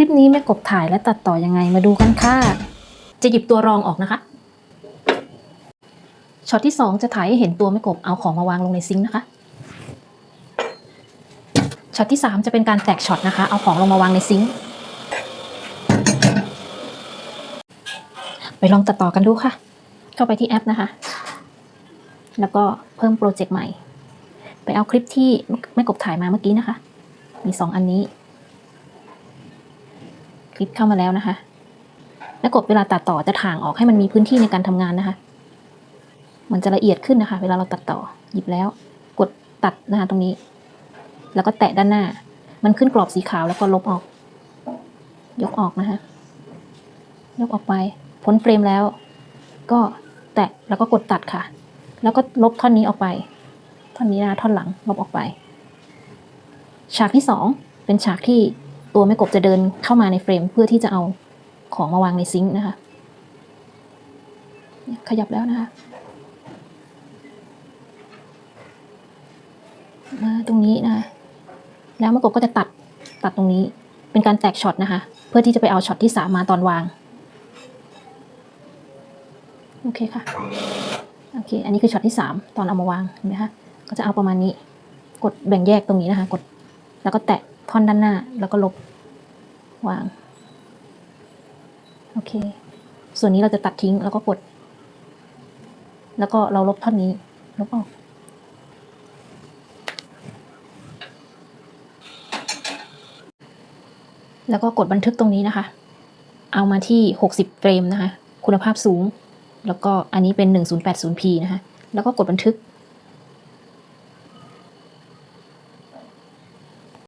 ลิปนี้แม่กบถ่ายและตัดต่อยังไงมาดูกันค่ะ จะหยิบตัวรองออกนะคะ ช็อตที่สองจะถ่ายให้เห็นตัวแม่กบเอาของมาวางลงในซิงค์นะคะ ช็อตที่สามจะเป็นการแตกช็อตนะคะ เอาของลงมาวางในซิงค์ ไปลองตัดต่อกันดูค่ะ เข้าไปที่แอปนะคะ แล้วก็เพิ่มโปรเจกต์ใหม่ ไปเอาคลิปที่แม่กบถ่ายมาเมื่อกี้นะคะ มีสองอันนี้ ลิปเข้ามาแล้วนะคะแม่กบเวลาตัดต่อจะถ่างออกให้มันมีพื้นที่ในการทำงานนะคะ มันจะละเอียดขึ้นนะคะ เวลาเราตัดต่อหยิบแล้ว กดตัดนะคะตรงนี้ แล้วก็แตะด้านหน้า มันขึ้นกรอบสีขาวแล้วก็ลบออก ยกออกนะคะ ยกออกไป พ้นเฟรมแล้ว ก็แตะแล้วก็กดตัดค่ะ แล้วก็ลบท่อนนี้ออกไป ท่อนนี้นะท่อนหลังลบออกไป ฉากที่สองเป็นฉากที่ ตัวแม่กบจะเดินเข้ามาในเฟรมเพื่อที่จะเอาของมาวางในซิงค์นะคะขยับแล้วนะคะมาตรงนี้นะคะแล้วแม่กบก็จะตัดตัดตรงนี้เป็นการแตกช็อตนะคะ เพื่อที่จะไปเอาช็อตที่สามมาตอนวางโอเคค่ะโอเค อันนี้คือช็อตที่สามตอนเอามาวางเห็นไหมคะ ก็จะเอาประมาณนี้ กดแบ่งแยกตรงนี้นะคะ กด แล้วก็แตะ ท่อนด้านหน้า แล้วก็ลบวาง โอเค ส่วนนี้เราจะตัดทิ้งแล้วก็กด แล้วก็เราลบท่อนนี้ลบออกแล้วก็กดบันทึกตรงนี้นะคะ เอามาที่ 60 เฟรมนะคะ คุณภาพสูง แล้วก็อันนี้เป็น 1080p นะคะ แล้วก็กดบันทึก